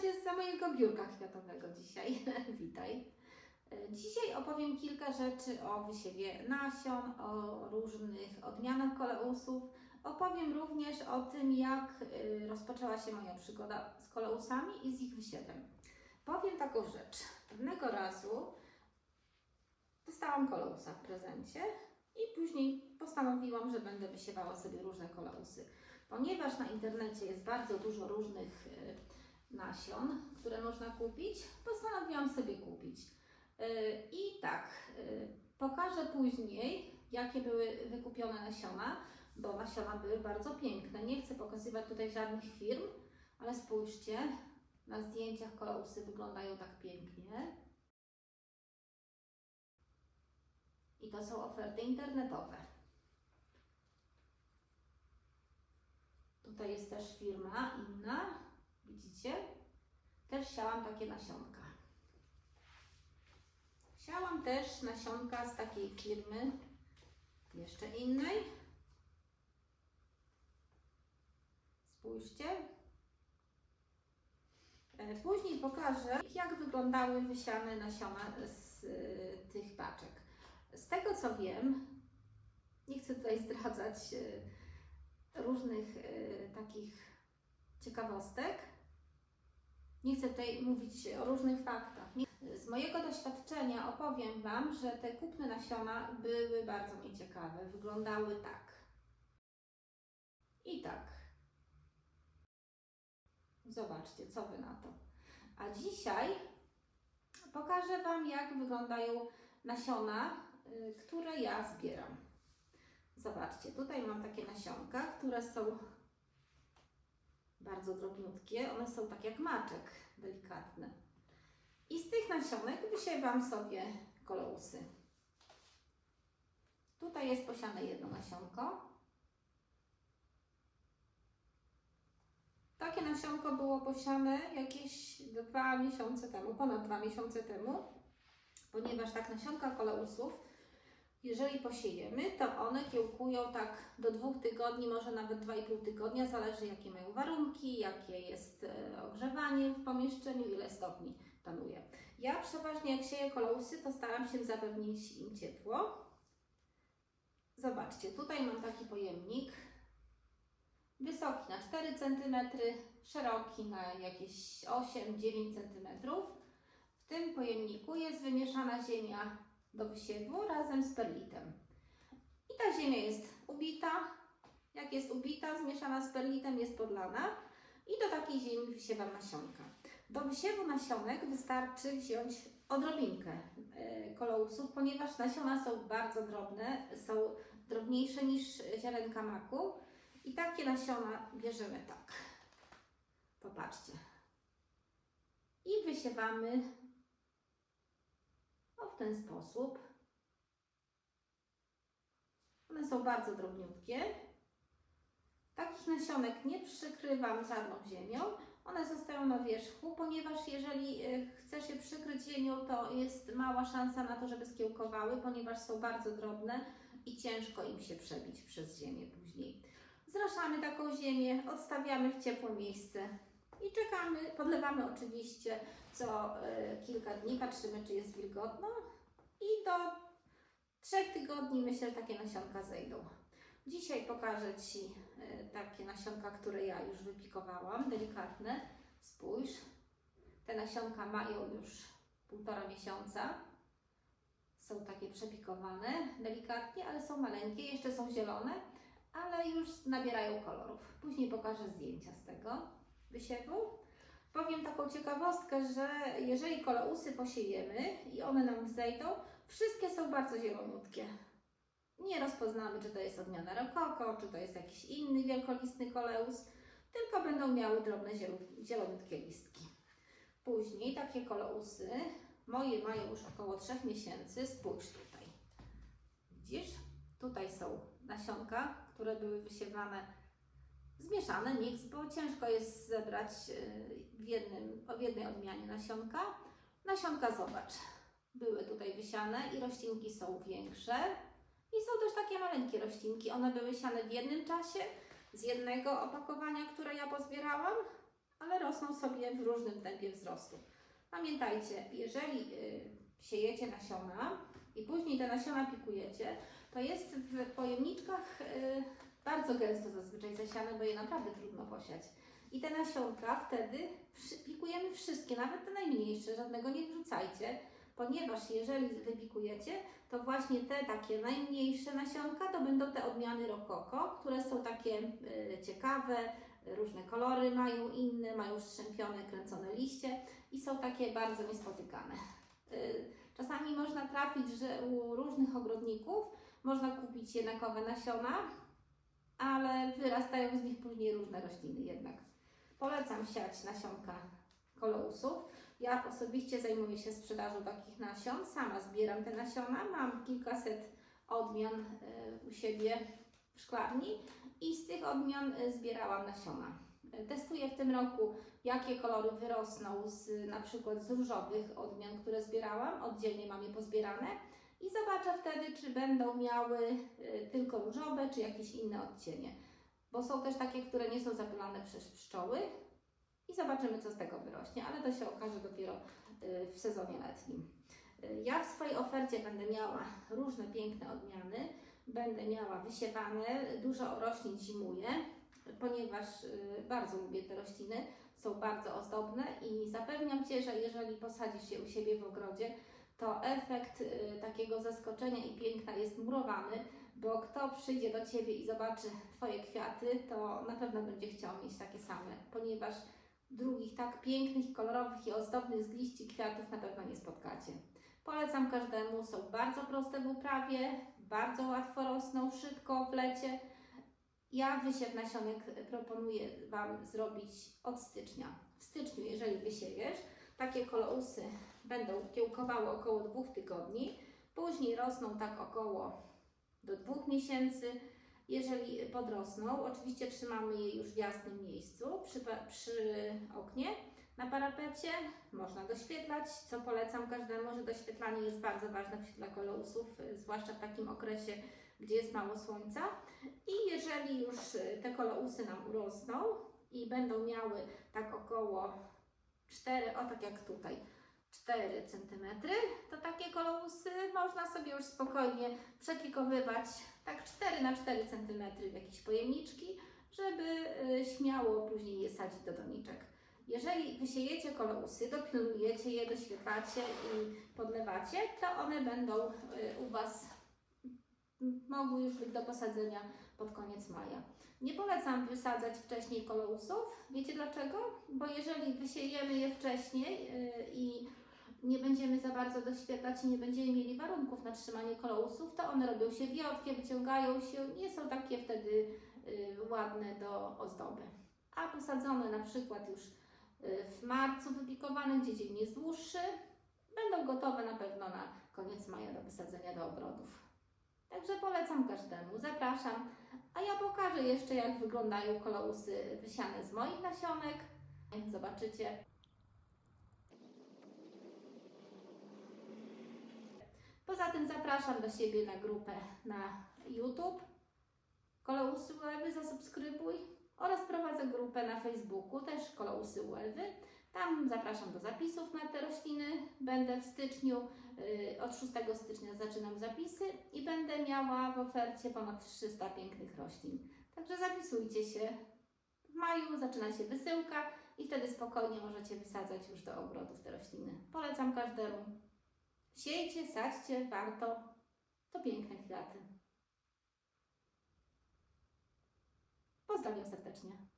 Cię za mojego biurka kwiatowego dzisiaj. Witaj. E, Dzisiaj opowiem kilka rzeczy o wysiewie nasion, o różnych odmianach koleusów. Opowiem również o tym, jak y, rozpoczęła się moja przygoda z koleusami i z ich wysiewem. Powiem taką rzecz. Pewnego razu dostałam koleusa w prezencie i później postanowiłam, że będę wysiewała sobie różne koleusy. Ponieważ na internecie jest bardzo dużo różnych y, nasion, które można kupić, postanowiłam sobie kupić. Y, I tak, y, pokażę później, jakie były wykupione nasiona, bo nasiona były bardzo piękne. Nie chcę pokazywać tutaj żadnych firm, ale spójrzcie, na zdjęciach koleusy wyglądają tak pięknie. I to są oferty internetowe. Tutaj jest też firma inna, widzicie? Też siałam takie nasionka. Siałam też nasionka z takiej firmy, jeszcze innej. Spójrzcie. E, Później pokażę, jak wyglądały wysiane nasiona z y, tych paczek. Z tego co wiem, nie chcę tutaj zdradzać y, różnych takich ciekawostek. Nie chcę tutaj mówić o różnych faktach. Z mojego doświadczenia opowiem Wam, że te kupne nasiona były bardzo nieciekawe. Wyglądały tak. I tak. Zobaczcie, co Wy na to. A dzisiaj pokażę Wam, jak wyglądają nasiona, y, które ja zbieram. Zobaczcie, tutaj mam takie nasionka, które są bardzo drobniutkie. One są tak jak maczek, delikatne. I z tych nasionek wysiewam sobie kolousy. Tutaj jest posiane jedno nasionko. Takie nasionko było posiane jakieś dwa miesiące temu, ponad dwa miesiące temu, ponieważ tak nasionka koleusów, jeżeli posiejemy, to one kiełkują tak do dwóch tygodni, może nawet dwa i pół tygodnia, zależy jakie mają warunki, jakie jest e, ogrzewanie w pomieszczeniu, ile stopni panuje. Ja przeważnie jak sieję koleusy, to staram się zapewnić im ciepło. Zobaczcie, tutaj mam taki pojemnik, wysoki na 4 cm, szeroki na jakieś 8-9 cm. W tym pojemniku jest wymieszana ziemia do wysiewu razem z perlitem. I ta ziemia jest ubita. Jak jest ubita, zmieszana z perlitem, jest podlana. I do takiej ziemi wysiewam nasionka. Do wysiewu nasionek wystarczy wziąć odrobinkę e, kolousów, ponieważ nasiona są bardzo drobne, są drobniejsze niż ziarenka maku. I takie nasiona bierzemy tak. Popatrzcie. I wysiewamy o w ten sposób. One są bardzo drobniutkie. Takich nasionek nie przykrywam żadną ziemią. One zostają na wierzchu, ponieważ jeżeli y, chcesz je przykryć ziemią, to jest mała szansa na to, żeby skiełkowały, ponieważ są bardzo drobne i ciężko im się przebić przez ziemię później. Zraszamy taką ziemię, odstawiamy w ciepłe miejsce i czekamy. Podlewamy oczywiście co y, kilka dni, patrzymy czy jest wilgotno i do trzech tygodni myślę, że takie nasionka zejdą. Dzisiaj pokażę Ci y, takie nasionka, które ja już wypikowałam, delikatne. Spójrz, te nasionka mają już półtora miesiąca. Są takie przepikowane, delikatnie, ale są maleńkie, jeszcze są zielone, ale już nabierają kolorów. Później pokażę zdjęcia z tego wysiewu. Powiem taką ciekawostkę, że jeżeli kolousy posiejemy i one nam wzejdą, wszystkie są bardzo zieloniutkie. Nie rozpoznamy, czy to jest odmiana rokoko, czy to jest jakiś inny wielkolistny koleus, tylko będą miały drobne zieloniutkie listki. Później takie kolousy, moje mają już około 3 miesięcy, spójrz tutaj. Widzisz? Tutaj są nasionka, które były wysiewane zmieszane miks, bo ciężko jest zebrać y, w, jednym, w jednej odmianie nasionka. Nasionka zobacz, były tutaj wysiane i roślinki są większe i są też takie maleńkie roślinki. One były siane w jednym czasie z jednego opakowania, które ja pozbierałam, ale rosną sobie w różnym tempie wzrostu. Pamiętajcie, jeżeli y, siejecie nasiona i później te nasiona pikujecie, to jest w pojemniczkach y, bardzo gęsto zazwyczaj zasiane, bo je naprawdę trudno posiać. I te nasionka wtedy pikujemy wszystkie, nawet te najmniejsze, żadnego nie wrzucajcie, ponieważ jeżeli wypikujecie, to właśnie te takie najmniejsze nasionka to będą te odmiany rokoko, które są takie y, ciekawe, różne kolory mają inne, mają strzępione, kręcone liście i są takie bardzo niespotykane. Y, Czasami można trafić, że u różnych ogrodników można kupić jednakowe nasiona, ale wyrastają z nich później różne rośliny jednak. Polecam siać nasionka kolousów. Ja osobiście zajmuję się sprzedażą takich nasion, sama zbieram te nasiona, mam kilkaset odmian y, u siebie w szklarni i z tych odmian y, zbierałam nasiona. Testuję w tym roku, jakie kolory wyrosną z na przykład z różowych odmian, które zbierałam, oddzielnie mam je pozbierane i zobaczę wtedy, czy będą miały y, tylko różowe, czy jakieś inne odcienie. Bo są też takie, które nie są zapylane przez pszczoły i zobaczymy, co z tego wyrośnie, ale to się okaże dopiero y, w sezonie letnim. Y, Ja w swojej ofercie będę miała różne piękne odmiany, będę miała wysiewane, dużo roślin zimuje, ponieważ bardzo lubię te rośliny, są bardzo ozdobne i zapewniam Cię, że jeżeli posadzisz je u siebie w ogrodzie, to efekt y, takiego zaskoczenia i piękna jest murowany, bo kto przyjdzie do Ciebie i zobaczy Twoje kwiaty, to na pewno będzie chciał mieć takie same, ponieważ drugich tak pięknych, kolorowych i ozdobnych z liści kwiatów na pewno nie spotkacie. Polecam każdemu, są bardzo proste w uprawie, bardzo łatwo rosną, szybko w lecie. Ja wysiew nasionek proponuję Wam zrobić od stycznia. W styczniu, jeżeli wysiejesz, takie kolousy będą kiełkowały około dwóch tygodni, później rosną tak około do dwóch miesięcy. Jeżeli podrosną, oczywiście trzymamy je już w jasnym miejscu przy, przy oknie na parapecie. Można doświetlać, co polecam każdemu, że doświetlanie jest bardzo ważne świetle kolousów, zwłaszcza w takim okresie, gdzie jest mało słońca. I jeżeli już te kolousy nam urosną i będą miały tak około 4, o tak jak tutaj, 4 cm, to takie kolousy można sobie już spokojnie przekikowywać tak 4 na 4 cm w jakieś pojemniczki, żeby y, śmiało później je sadzić do doniczek. Jeżeli wysiejecie kolousy, dopilnujecie je, doświetlacie i podlewacie, to one będą y, u Was mogły już być do posadzenia pod koniec maja. Nie polecam wysadzać wcześniej kolousów. Wiecie dlaczego? Bo jeżeli wysiejemy je wcześniej yy, i nie będziemy za bardzo doświetlać i nie będziemy mieli warunków na trzymanie kolousów, to one robią się wiotkie, wyciągają się, nie są takie wtedy yy, ładne do ozdoby. A posadzone na przykład już yy, w marcu wypikowane, gdzie dzień jest dłuższy, będą gotowe na pewno na koniec maja do wysadzenia do ogrodów. Także polecam każdemu, zapraszam. A ja pokażę jeszcze, jak wyglądają kolousy wysiane z moich nasionek. Zobaczycie. Poza tym zapraszam do siebie na grupę na YouTube. Kolousy Uelwy zasubskrybuj oraz prowadzę grupę na Facebooku, też Kolousy Uelwy. Tam zapraszam do zapisów na te rośliny. Będę w styczniu, y, od 6 stycznia zaczynam zapisy i będę miała w ofercie ponad 300 pięknych roślin. Także zapisujcie się. W maju zaczyna się wysyłka i wtedy spokojnie możecie wysadzać już do ogrodów te rośliny. Polecam każdemu. Siejcie, sadźcie, warto. To piękne kwiaty. Pozdrawiam serdecznie.